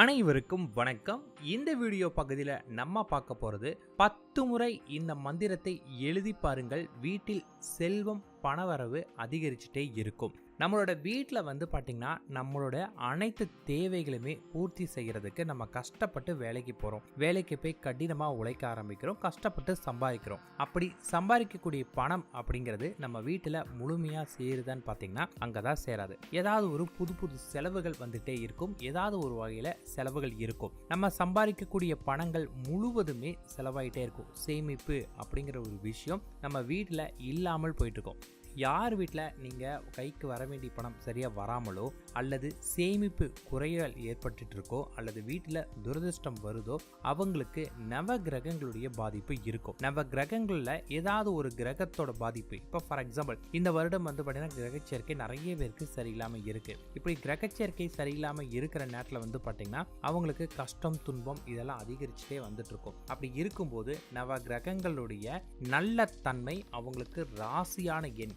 அனைவருக்கும் வணக்கம். இந்த வீடியோ பகுதியில் நம்ம பார்க்க போகிறது பத்து முறை இந்த மந்திரத்தை எழுதி பாருங்கள். வீட்டில் செல்வம் பணவரவு அதிகரிச்சுட்டே இருக்கும். நம்மளோட வீட்டில் வந்து பார்த்திங்கன்னா நம்மளோட அனைத்து தேவைகளுமே பூர்த்தி செய்கிறதுக்கு நம்ம கஷ்டப்பட்டு வேலைக்கு போகிறோம் வேலைக்கு போய் கடினமாக உழைக்க ஆரம்பிக்கிறோம் கஷ்டப்பட்டு சம்பாதிக்கிறோம். அப்படி சம்பாதிக்கக்கூடிய பணம் அப்படிங்கிறது நம்ம வீட்டில் முழுமையாக சேருதான்னு பார்த்தீங்கன்னா அங்கே தான் சேராது. ஏதாவது ஒரு புது புது செலவுகள் வந்துகிட்டே இருக்கும். ஏதாவது ஒரு வகையில் செலவுகள் இருக்கும். நம்ம சம்பாதிக்கக்கூடிய பணங்கள் முழுவதுமே செலவாயிட்டே இருக்கும். சேமிப்பு அப்படிங்கிற ஒரு விஷயம் நம்ம வீட்டில் இல்லாமல் போயிட்டுருக்கோம் யார் வீட்டில் நீங்கள் கைக்கு வர வேண்டிய பணம் சரியாக வராமலோ அல்லது சேமிப்பு குறைகள் ஏற்பட்டுட்டு இருக்கோ அல்லது வீட்டில் துரதிருஷ்டம் வருதோ அவங்களுக்கு நவ கிரகங்களுடைய பாதிப்பு இருக்கும். நவ கிரகங்களில் ஏதாவது ஒரு கிரகத்தோட பாதிப்பு. இப்போ ஃபார் எக்ஸாம்பிள் இந்த வருடம் வந்து பார்த்தீங்கன்னா கிரகச்சேர்க்கை நிறைய பேருக்கு சரியில்லாமல் இருக்கு. இப்படி கிரகச்சேர்க்கை சரியில்லாமல் இருக்கிற நேரத்தில் வந்து பார்த்தீங்கன்னா அவங்களுக்கு கஷ்டம் துன்பம் இதெல்லாம் அதிகரிச்சுட்டே வந்துட்டு இருக்கும் அப்படி இருக்கும்போது நவ கிரகங்களுடைய நல்ல தன்மை அவங்களுக்கு ராசியான எண்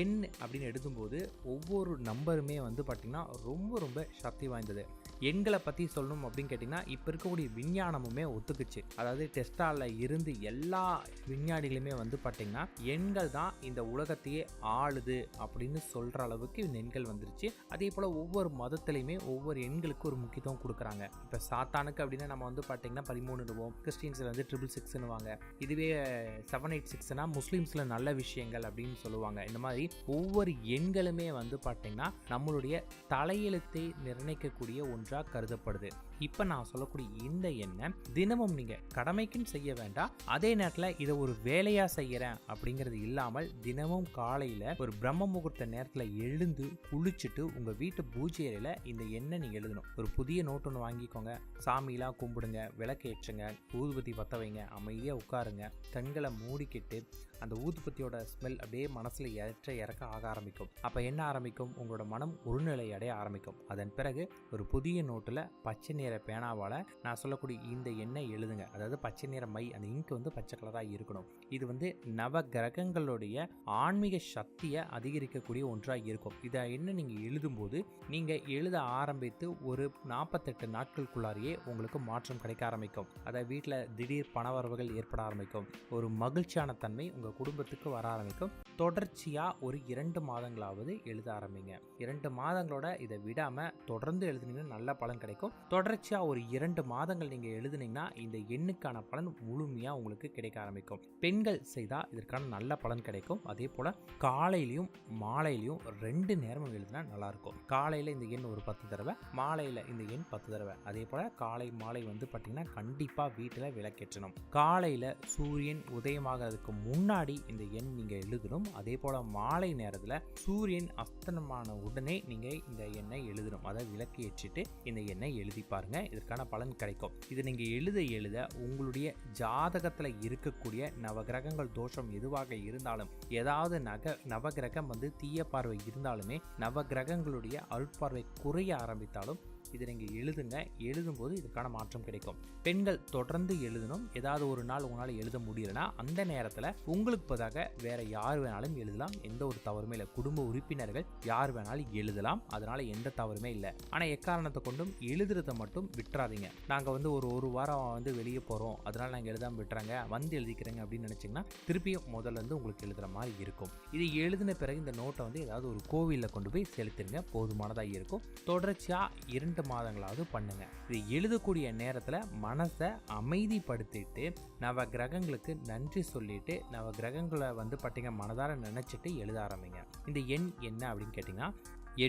எண் அப்படின்னு எடுக்கும்போது ஒவ்வொரு நம்பருமே வந்து பார்த்திங்கன்னா ரொம்ப ரொம்ப சக்தி வாய்ந்தது. எண்களை பற்றி சொல்லணும் அப்படின்னு கேட்டிங்கன்னா இப்போ இருக்கக்கூடிய விஞ்ஞானமுமே ஒத்துக்குச்சு. அதாவது டெஸ்டாலில் இருந்து எல்லா விஞ்ஞானிகளுமே வந்து பார்த்திங்கன்னா எண்கள் தான் இந்த உலகத்தையே ஆளுது அப்படின்னு சொல்கிற அளவுக்கு இந்த எண்கள் வந்துருச்சு. அதே போல் ஒவ்வொரு மதத்துலையுமே ஒவ்வொரு எண்களுக்கு ஒரு முக்கியத்துவம் கொடுக்குறாங்க. இப்போ சாத்தானுக்கு அப்படின்னா நம்ம வந்து பார்த்திங்கன்னா பதிமூணுடுவோம் கிறிஸ்டின்ஸில் வந்து ட்ரிபிள் சிக்ஸ்னுவாங்க இதுவே செவன் எயிட் சிக்ஸ்னால் முஸ்லீம்ஸில் நல்ல விஷயங்கள் அப்படின்னு சொல்லுவாங்க. இந்த மாதிரி ஒவ்வொரு எண்களுமே வந்து பார்த்திங்கன்னா நம்மளுடைய தலையெழுத்தை நிர்ணயிக்கக்கூடிய ஒன்றாக கருதப்படுது. இப்போ நான் சொல்லக்கூடிய இந்த எண்ணை தினமும் நீங்கள் கடமைக்குன்னு செய்ய வேண்டாம். அதே நேரத்தில் இதை ஒரு வேலையாக செய்கிறேன் அப்படிங்கிறது இல்லாமல் தினமும் காலையில் ஒரு பிரம்ம முகூர்த்த நேரத்தில் எழுந்து குளிச்சுட்டு உங்கள் வீட்டு பூஜை அறையில் இந்த எண்ணெய் நீங்கள் எழுதணும். ஒரு புதிய நோட்டு ஒன்று வாங்கிக்கோங்க. சாமிலாம் கும்பிடுங்க விளக்கு ஏற்றுங்க ஊதுபத்தி பற்ற வைங்க அமைதியாக உட்காருங்க. கண்களை மூடிக்கிட்டு அந்த ஊதுபத்தியோட ஸ்மெல் அப்படியே மனசில் ஏற்ற இறக்க ஆக ஆரம்பிக்கும். அப்போ என்ன ஆரம்பிக்கும்? உங்களோட மனம் ஒருநிலை அடைய ஆரம்பிக்கும். அதன் பிறகு ஒரு புதிய நோட்டில் பச்சை நிற பேனாவால் நான் சொல்லக்கூடிய இந்த எண்ணெய் எழுதுங்க. அதாவது பச்சை நிற மை அந்த இங்க் வந்து பச்சை கலராக இருக்கணும். இது வந்து நவ கிரகங்களுடைய ஆன்மீக சக்தியை அதிகரிக்கக்கூடிய ஒன்றாக இருக்கும். இதை என்ன நீங்கள் எழுதும்போது நீங்கள் எழுத ஆரம்பித்து ஒரு நாற்பத்தெட்டு நாட்களுக்குள்ளாரியே உங்களுக்கு மாற்றம் கிடைக்க ஆரம்பிக்கும். அதை வீட்டில் திடீர் பணவரவுகள் ஏற்பட ஆரம்பிக்கும். ஒரு மகிழ்ச்சியான தன்மை உங்கள் குடும்பத்துக்கு வர ஆரம்பிக்கும். தொடர்ச்சியாக ஒரு இரண்டு மாதங்களாவது எழுத ஆரம்பிங்க. இரண்டு மாதங்களோட இதை விடாமல் தொடர்ந்து எழுதுனீங்கன்னா நல்ல பலன் கிடைக்கும். தொடர்ச்சியாக ஒரு இரண்டு மாதங்கள் நீங்கள் எழுதுனீங்கன்னா இந்த எண்ணுக்கான பலன் முழுமையாக உங்களுக்கு கிடைக்க ஆரம்பிக்கும். பெண்கள் செய்தால் இதற்கான நல்ல பலன் கிடைக்கும். அதே போல் காலையிலையும் மாலையிலையும் ரெண்டு நேரமும் எழுதினா நல்லாயிருக்கும் காலையில் இந்த எண் ஒரு பத்து தடவை மாலையில் இந்த எண் பத்து தடவை. அதே போல் காலை மாலை வந்து பார்த்திங்கன்னா கண்டிப்பாக வீட்டில் விளக்கேற்றணும். காலையில் சூரியன் உதயமாகிறதுக்கு முன்னாடி இந்த எண் நீங்கள் எழுதணும். அதே போல் மாலை நேரத்தில் சூரியன் அஸ்தனமான உடனே நீங்கள் இந்த எண்ணெய் எழுதணும். அதை விளக்கு ஏற்றிட்டு இந்த எண்ணெய் எழுதி பாருங்க. இதற்கான பலன் கிடைக்கும். இதை நீங்கள் எழுத எழுத உங்களுடைய ஜாதகத்தில் இருக்கக்கூடிய நவகிரகங்கள் தோஷம் எதுவாக இருந்தாலும் ஏதாவது நக நவகிரகம் வந்து தீய பார்வை இருந்தாலுமே நவகிரகங்களுடைய அருட்பார்வை குறைய ஆரம்பித்தாலும் இதை நீங்கள் எழுதுங்க. எழுதும்போது இதுக்கான மாற்றம் கிடைக்கும். பெண்கள் தொடர்ந்து எழுதணும். ஏதாவது ஒரு நாள் உங்களால் எழுத முடியலன்னா அந்த நேரத்தில் உங்களுக்கு பதிலாக வேற யார் வேணாலும் எழுதலாம். எந்த ஒரு தவறுமே இல்லை. குடும்ப உறுப்பினர்கள் யார் வேணாலும் எழுதலாம். அதனால் எந்த தவறுமே இல்லை. ஆனால் எக்காரணத்தை கொண்டும் எழுதுறதை மட்டும் விட்டுறாதீங்க. நாங்கள் வந்து ஒரு ஒரு வாரம் வந்து வெளியே போகிறோம் அதனால் நாங்கள் எழுதாமல் விட்டுறாங்க. வந்து எழுதிக்கிறேங்க அப்படின்னு நினச்சிங்கன்னா திருப்பியும் முதல்ல இருந்து உங்களுக்கு எழுதுகிற மாதிரி இருக்கும். இது எழுதின பிறகு இந்த நோட்டை வந்து ஏதாவது ஒரு கோவிலில் கொண்டு போய் செலுத்திருங்க. போதுமானதாக இருக்கும். தொடர்ச்சியாக இரண்டு மாதங்களாவது பண்ணுங்க. இது எழுதக்கூடிய நேரத்தில் மனசை அமைதிப்படுத்திட்டு நவ கிரகங்களுக்கு நன்றி சொல்லிட்டு நவ கிரகங்களை வந்து பார்த்தீங்க மனதார நினச்சிட்டு எழுத ஆரம்பிங்க. இந்த எண் என்ன அப்படின்னு கேட்டிங்கன்னா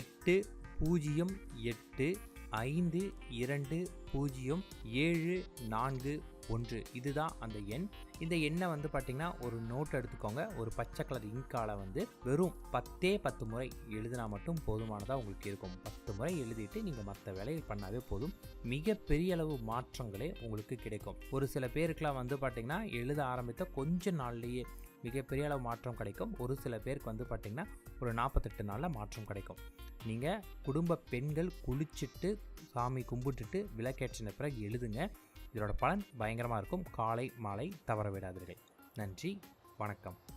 எட்டு பூஜ்ஜியம் எட்டு ஐந்து இரண்டு பூஜ்ஜியம் ஏழு நான்கு ஒன்று. இதுதான் அந்த எண். இந்த எண்ணை வந்து பார்த்திங்கன்னா ஒரு நோட் எடுத்துக்கோங்க. ஒரு பச்சை கலர் இங்கால வந்து வெறும் பத்தே பத்து முறை எழுதினா மட்டும் போதுமானதாக உங்களுக்கு இருக்கும். பத்து முறை எழுதிட்டு நீங்கள் மற்ற வேலையை பண்ணாவே போதும். மிகப்பெரிய அளவு மாற்றங்களே உங்களுக்கு கிடைக்கும். ஒரு சில பேருக்குலாம் வந்து பார்த்திங்கன்னா எழுத ஆரம்பித்த கொஞ்ச நாள்லேயே மிகப்பெரிய அளவு மாற்றம் கிடைக்கும். ஒரு சில பேருக்கு வந்து பார்த்திங்கன்னா ஒரு நாற்பத்தெட்டு நாளில் மாற்றம் கிடைக்கும். நீங்கள் குடும்ப பெண்கள் குளிச்சுட்டு சாமி கும்பிட்டுட்டு விளக்கேற்றின பிறகு எழுதுங்க. இதோட பலன் பயங்கரமாக இருக்கும். காலை மாலை தவற விடாதீர்கள். நன்றி வணக்கம்.